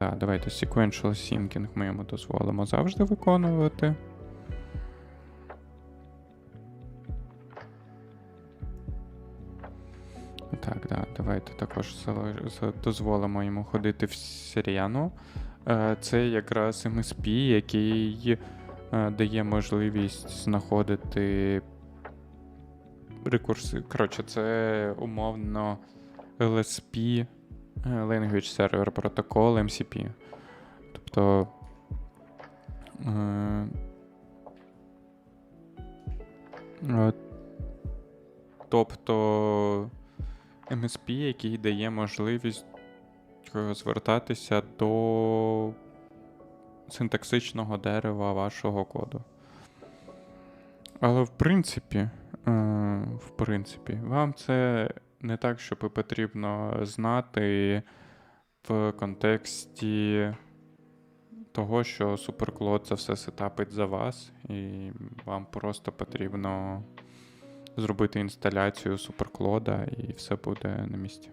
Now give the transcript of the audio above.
Так, давайте sequential syncing ми йому дозволимо завжди виконувати. Так, да, давайте також дозволимо йому ходити в Сіріану. Е, Це якраз MSP, який е, дає можливість знаходити рекурси. Коротше, це умовно LSP, Language Server Protocol, MCP. Тобто. Е, е, тобто MSP, який дає можливість е, звертатися до синтаксичного дерева вашого коду. Але в принципі, е, в принципі, вам це не так, щоб потрібно знати в контексті того, що суперклод це все сетапить за вас, і вам просто потрібно зробити інсталяцію суперклода, і все буде на місці.